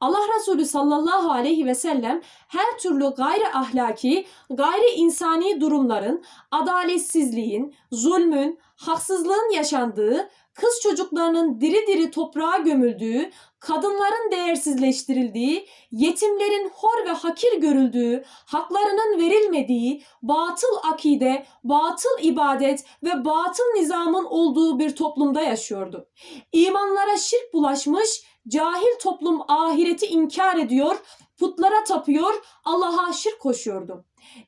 Allah Resulü sallallahu aleyhi ve sellem her türlü gayri ahlaki, gayri insani durumların, adaletsizliğin, zulmün, haksızlığın yaşandığı, kız çocuklarının diri diri toprağa gömüldüğü, kadınların değersizleştirildiği, yetimlerin hor ve hakir görüldüğü, haklarının verilmediği, batıl akide, batıl ibadet ve batıl nizamın olduğu bir toplumda yaşıyordu. İmanlara şirk bulaşmış, cahil toplum ahireti inkar ediyor, putlara tapıyor, Allah'a şirk koşuyordu.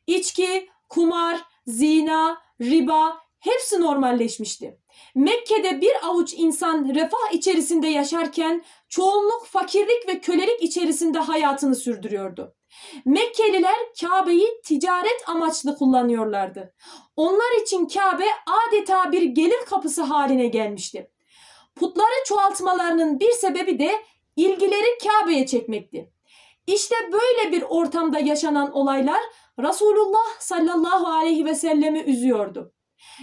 İçki, kumar, zina, riba hepsi normalleşmişti. Mekke'de bir avuç insan refah içerisinde yaşarken çoğunluk fakirlik ve kölelik içerisinde hayatını sürdürüyordu. Mekkeliler Kabe'yi ticaret amaçlı kullanıyorlardı. Onlar için Kabe adeta bir gelir kapısı haline gelmişti. Putları çoğaltmalarının bir sebebi de ilgileri Kabe'ye çekmekti. İşte böyle bir ortamda yaşanan olaylar Resulullah sallallahu aleyhi ve sellemi üzüyordu.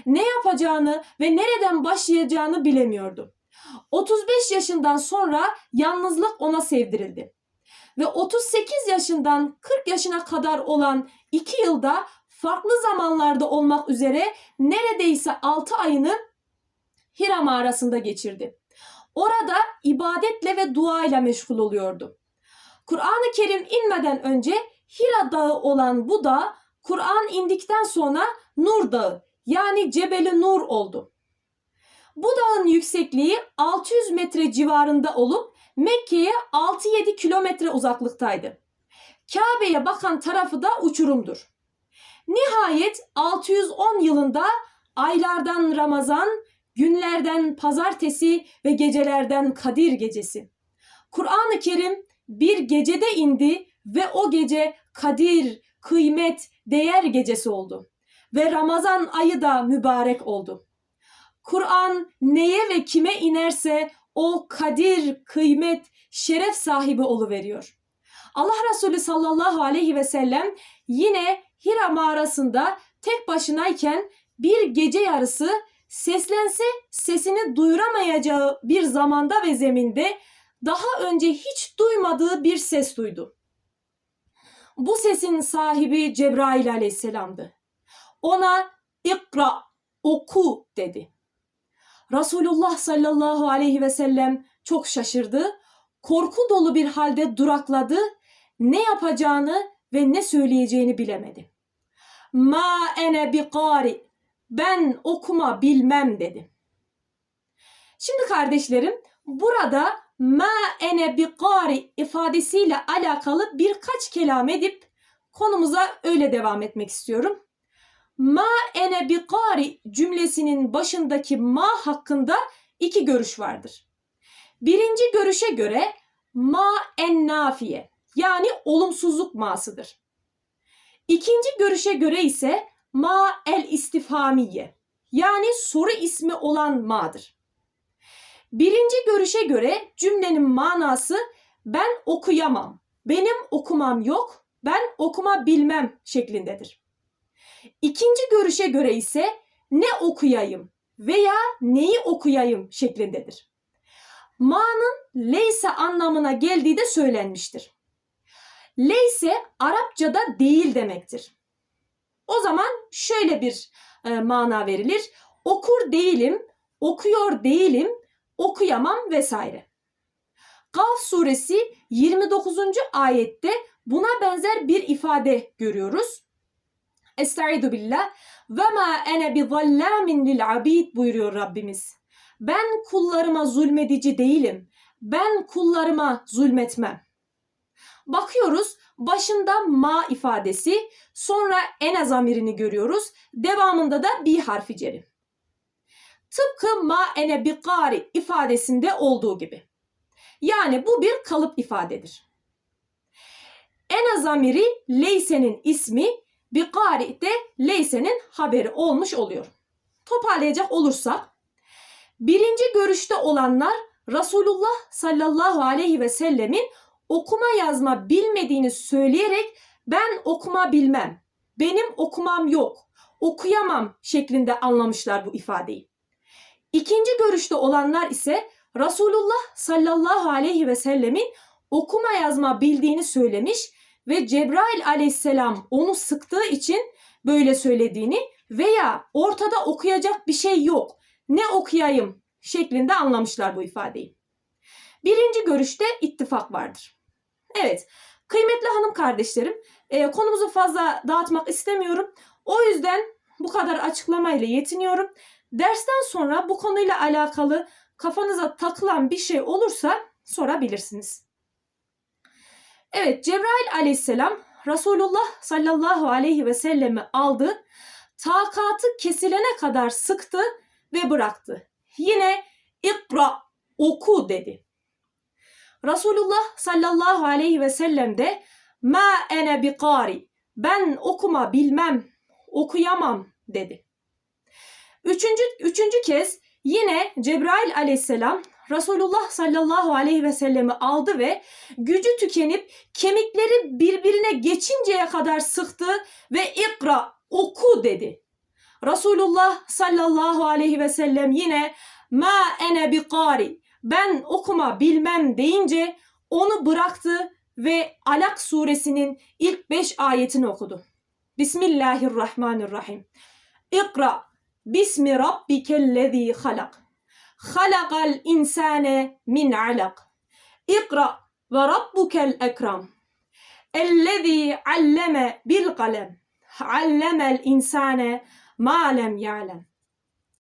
Ne yapacağını ve nereden başlayacağını bilemiyordu. 35 yaşından sonra yalnızlık ona sevdirildi. Ve 38 yaşından 40 yaşına kadar olan 2 yılda farklı zamanlarda olmak üzere neredeyse 6 ayını Hira mağarasında geçirdi. Orada ibadetle ve duayla meşgul oluyordu. Kur'an-ı Kerim inmeden önce Hira Dağı olan bu dağ Kur'an indikten sonra Nur Dağı yani Cebeli Nur oldu. Bu dağın yüksekliği 600 metre civarında olup Mekke'ye 6-7 kilometre uzaklıktaydı. Kabe'ye bakan tarafı da uçurumdur. Nihayet 610 yılında aylardan Ramazan, günlerden pazartesi ve gecelerden Kadir gecesi. Kur'an-ı Kerim bir gecede indi ve o gece Kadir, kıymet, değer gecesi oldu. Ve Ramazan ayı da mübarek oldu. Kur'an neye ve kime inerse o kadir, kıymet, şeref sahibi oluveriyor. Allah Resulü sallallahu aleyhi ve sellem yine Hira mağarasında tek başınayken bir gece yarısı seslense sesini duyuramayacağı bir zamanda ve zeminde daha önce hiç duymadığı bir ses duydu. Bu sesin sahibi Cebrail aleyhisselamdı. Ona ikra, oku dedi. Resulullah sallallahu aleyhi ve sellem çok şaşırdı. Korku dolu bir halde durakladı. Ne yapacağını ve ne söyleyeceğini bilemedi. Ma ene bi qari. Ben okuma bilmem dedi. Şimdi kardeşlerim burada ma ene bi ifadesiyle alakalı birkaç kelam edip konumuza öyle devam etmek istiyorum. Ma ene bi cümlesinin başındaki ma hakkında iki görüş vardır. Birinci görüşe göre ma en nafiye yani olumsuzluk masıdır. İkinci görüşe göre ise ma el istifhamiye yani soru ismi olan ma'dır. Birinci görüşe göre cümlenin manası ben okuyamam, benim okumam yok, ben okuma bilmem şeklindedir. İkinci görüşe göre ise ne okuyayım veya neyi okuyayım şeklindedir. Ma'nın leyse anlamına geldiği de söylenmiştir. Leyse Arapçada değil demektir. O zaman şöyle bir e, mana verilir. Okur değilim, okuyor değilim, okuyamam vesaire. Kaf suresi 29. ayette buna benzer bir ifade görüyoruz. Estaizu billah ve ma ene bi zallamin lil abid buyuruyor Rabbimiz. Ben kullarıma zulmedici değilim. Ben kullarıma zulmetmem. Bakıyoruz başında ma ifadesi sonra ene zamirini görüyoruz. Devamında da bi harfi ceri. Tıpkı ma ene bi gari ifadesinde olduğu gibi. Yani bu bir kalıp ifadedir. Ene zamiri leysenin ismi bir gari de leysenin haberi olmuş oluyor. Toparlayacak olursak birinci görüşte olanlar Resulullah sallallahu aleyhi ve sellemin okuma yazma bilmediğini söyleyerek ben okuma bilmem, benim okumam yok, okuyamam şeklinde anlamışlar bu ifadeyi. İkinci görüşte olanlar ise Resulullah sallallahu aleyhi ve sellemin okuma yazma bildiğini söylemiş ve Cebrail aleyhisselam onu sıktığı için böyle söylediğini veya ortada okuyacak bir şey yok. Ne okuyayım şeklinde anlamışlar bu ifadeyi. Birinci görüşte ittifak vardır. Evet, kıymetli hanım kardeşlerim, e, konumuzu fazla dağıtmak istemiyorum. O yüzden bu kadar açıklamayla yetiniyorum. Dersten sonra bu konuyla alakalı kafanıza takılan bir şey olursa sorabilirsiniz. Evet, Cebrail aleyhisselam Resulullah sallallahu aleyhi ve sellemi aldı, takatı kesilene kadar sıktı ve bıraktı. Yine ikra, oku dedi. Resulullah sallallahu aleyhi ve sellem de ma ene bi kari, ben okuma bilmem, okuyamam dedi. Üçüncü, üçüncü kez yine Cebrail aleyhisselam Resulullah sallallahu aleyhi ve sellemi aldı ve gücü tükenip kemikleri birbirine geçinceye kadar sıktı ve ikra oku dedi. Resulullah sallallahu aleyhi ve sellem yine ma ene bi kari ben okuma bilmem deyince onu bıraktı ve Alak suresinin ilk beş ayetini okudu. Bismillahirrahmanirrahim. İkra bismi rabbikellezî halak. Halakal insane min alak. İkra ve rabbukel ekram. Ellezî alleme bil kalem. Allemel insane ma lem ya'lem.